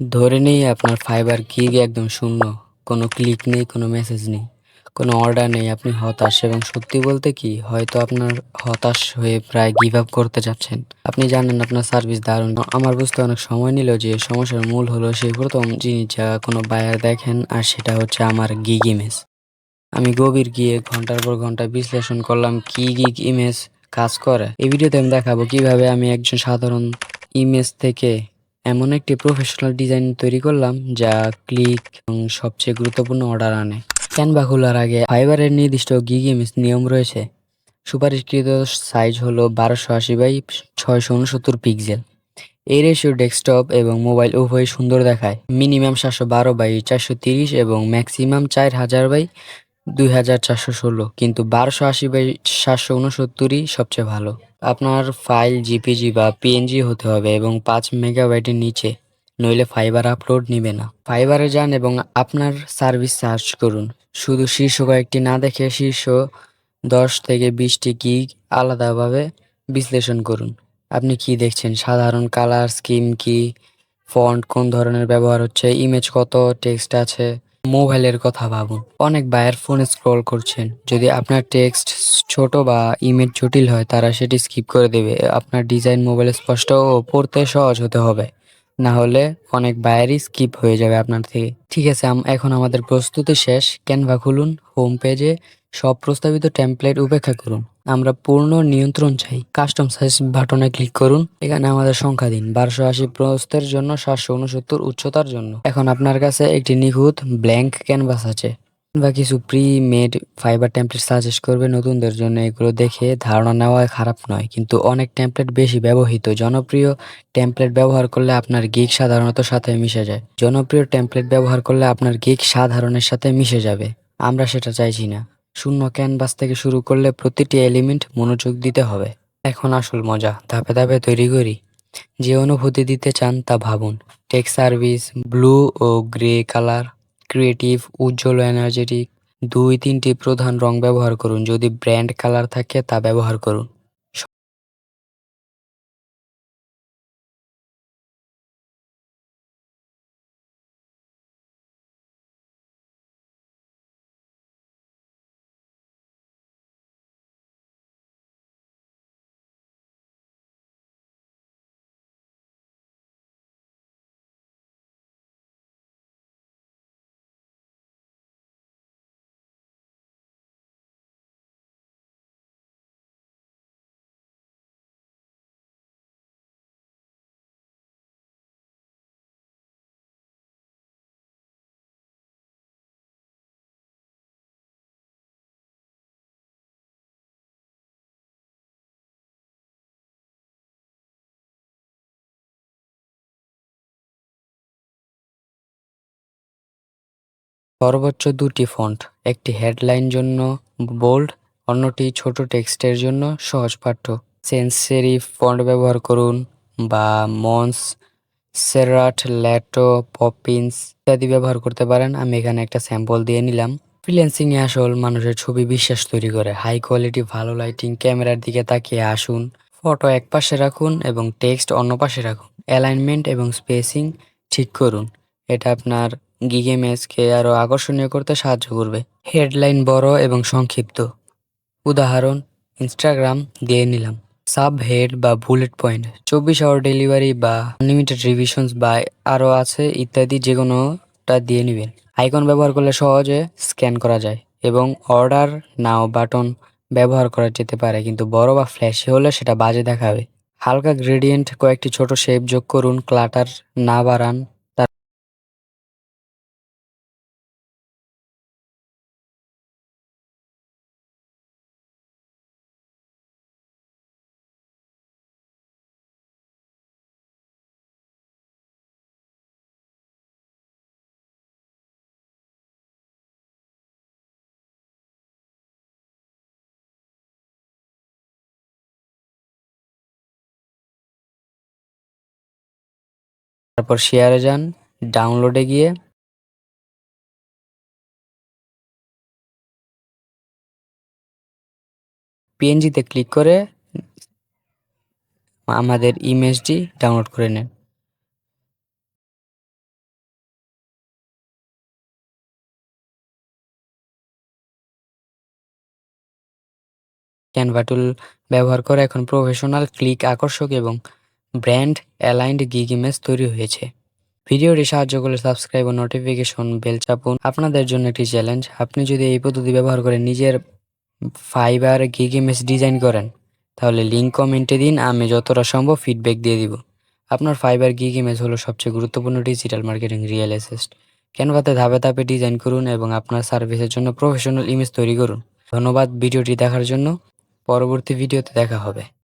ধরে নেই আপনার ফাইবার গিগ একদম শূন্য। কোনো ক্লিক নেই, কোনো মেসেজ নেই। কোনো অর্ডার নেই, আপনি হতাশ। এবং সত্যি বলতে কি, হয়তো আপনার হতাশ হয়ে প্রায় গিভ আপ করতে যাচ্ছেন। আপনি জানেন আপনার সার্ভিস দারুণ। আমার বুঝতে অনেক সময় নিল যে সমস্যার মূল হলো সেই প্রথম জিনিস যা কোনো বায়ার দেখেন, আর সেটা হচ্ছে আমার গিগ ইমেজ আমি গভীর গিয়ে ঘণ্টার পর ঘণ্টা বিশ্লেষণ করলাম, কি গিগ ইমেজ কাজ করে? এই ভিডিওতে আমি দেখাবো কীভাবে আমি একজন সাধারণ ইমেজ থেকে এমন একটি প্রফেশনাল ডিজাইন তৈরি করলাম যা ক্লিক এবং সবচেয়ে গুরুত্বপূর্ণ অর্ডার আনে। ক্যানভা খোলার আগে ফাইবারের নির্দিষ্ট গিগ নিয়ম রয়েছে। সুপারিশকৃত সাইজ হলো বারোশো আশি বাই ছয়শো উনসত্তর পিক্সেল এই রেশিও ডেস্কটপ এবং মোবাইল উভয় সুন্দর দেখায়। মিনিমাম সাতশো বারো বাই চারশো তিরিশ এবং ম্যাক্সিমাম চার হাজার বাই দুই হাজার চারশো ষোলো, কিন্তু বারোশো আশি বাই সাতশো উনসত্তরই সবচেয়ে ভালো। আপনার ফাইল, জিপিজি বা পিএনজি হতে হবে এবং পাঁচ মেগাবাইটের নিচে, নইলে ফাইবার আপলোড নিবে না। ফাইবারে যান এবং আপনার সার্ভিস সার্চ করুন। শুধু শীর্ষ কয়েকটি না দেখে শীর্ষ দশ থেকে বিশটি গিগ আলাদাভাবে বিশ্লেষণ করুন। আপনি কি দেখছেন? সাধারণ কালার, স্কিম কি, ফন্ট, কোন ধরনের ব্যবহার হচ্ছে, ইমেজ কত, টেক্সট আছে? মোবাইলের কথা ভাবুন। অনেক ভাইয়ের ফোন স্ক্রল করছেন। যদি আপনার টেক্সট ছোট বা ইমেজ জটিল হয়, তারা সেটি স্কিপ করে দেবে। আপনার ডিজাইন মোবাইলে স্পষ্ট ও পড়তে সহজ হতে হবে। না হলে অনেক বায়ারই স্কিপ হয়ে যাবে আপনার থেকে। ঠিক আছে এখন আমাদের প্রস্তুতি শেষ। ক্যানভা খুলুন হোম পেজে সব প্রস্তাবিত টেমপ্লেট উপেক্ষা করুন। আমরা পূর্ণ নিয়ন্ত্রণ চাই। কাস্টম সাইজ বাটনে ক্লিক করুন। এখানে আমাদের সংখ্যা দিন। বারোশো আশি প্রস্তের জন্য, সাতশো উনসত্তর উচ্চতার জন্য। এখন আপনার কাছে একটি নিখুঁত ব্ল্যাঙ্ক ক্যানভাস আছে। বা কিছু pre made fibre template suggest করবে নতুনদের জন্য। এগুলো দেখে ধারণা নেওয়া খারাপ নয়। কিন্তু অনেক টেমপ্লেট বেশি ব্যবহৃত। জনপ্রিয় টেমপ্লেট ব্যবহার করলে আপনার গিগ সাধারণত সাথে মিশে যায়। জনপ্রিয় টেমপ্লেট ব্যবহার করলে আপনার গিগ সাধারণের সাথে মিশে যাবে। আমরা সেটা চাইছি না। শূন্য ক্যানভাস থেকে শুরু করলে প্রতিটি এলিমেন্ট মনোযোগ দিতে হবে। এখন আসল মজা, ধাপে ধাপে তৈরি করি। যে অনুভূতি দিতে চান তা ভাবুন। টেক সার্ভিস, ব্লু ও গ্রে কালার, ক্রিয়েটিভ, উজ্জ্বল এনার্জেটিক। দুই তিনটি প্রধান রং ব্যবহার করুন। যদি ব্র্যান্ড কালার থাকে তা ব্যবহার করুন। সর্বোচ্চ দুটি ফন্ট, একটি হেডলাইন জন্য বোল্ড, অন্যটি ছোট টেক্সটের জন্য সহজ পাঠ্য। সেন্স সেরিফ ফন্ট ব্যবহার করুন বা মন্স, সেরাট, ল্যাটো, পপিন্স ইত্যাদি ব্যবহার করতে পারেন। আমি এখানে একটা স্যাম্পল দিয়ে নিলাম। ফ্রিল্যান্সিং এ আসল মানুষের ছবি বিশ্বাস তৈরি করে। হাই কোয়ালিটি, ভালো লাইটিং, ক্যামেরার দিকে তাকিয়ে আসুন। ফটো এক পাশে রাখুন এবং টেক্সট অন্য পাশে রাখুন। অ্যালাইনমেন্ট এবং স্পেসিং ঠিক করুন। এটা আপনার গিগে ম্যাচকে আরও আকর্ষণীয় করতে সাহায্য করবে। হেডলাইন বড় এবং সংক্ষিপ্ত। উদাহরণ, ইনস্টাগ্রাম দিয়ে নিলাম। সাব হেড বা বুলেট পয়েন্ট। চব্বিশ আওয়ার ডেলিভারি বা আনলিমিটেড রিভিশনস বা আরও আছে ইত্যাদি যে কোনোটা দিয়ে নেবেন। আইকন ব্যবহার করলে সহজে স্ক্যান করা যায় এবং অর্ডার নাও বাটন ব্যবহার করা যেতে পারে, কিন্তু বড় বা ফ্ল্যাশি হলে সেটা বাজে দেখাবে। হালকা গ্রেডিয়েন্ট কয়েকটি ছোট শেপ যোগ করুন, ক্লাটার না বাড়ান। তারপর শেয়ারে যান ডাউনলোডে গিয়ে পিএনজিতে ক্লিক করে আমাদের ইমেজটি ডাউনলোড করে নেন। ক্যানভা টুল ব্যবহার করে এখন প্রফেশনাল ক্লিক আকর্ষক এবং ব্র্যান্ড অ্যালাইন্ড গিগ ইমেজ তৈরি হয়েছে। ভিডিওটি সাহায্য করলে সাবস্ক্রাইব ও নোটিফিকেশন বেল চাপুন। আপনাদের জন্য একটি চ্যালেঞ্জ, আপনি যদি এই পদ্ধতি ব্যবহার করে নিজের ফাইবার গিগ ইমেজ ডিজাইন করেন, তাহলে লিঙ্ক কমেন্টে দিন, আমি যতটা সম্ভব ফিডব্যাক দিয়ে দিব। আপনার ফাইবার গিগ ইমেজ হলো সবচেয়ে গুরুত্বপূর্ণ ডিজিটাল মার্কেটিং রিয়েল এসেস্ট ক্যানভাতে ধাপে ধাপে ডিজাইন করুন এবং আপনার সার্ভিসের জন্য প্রফেশনাল ইমেজ তৈরি করুন। ধন্যবাদ ভিডিওটি দেখার জন্য। পরবর্তী ভিডিওতে দেখা হবে।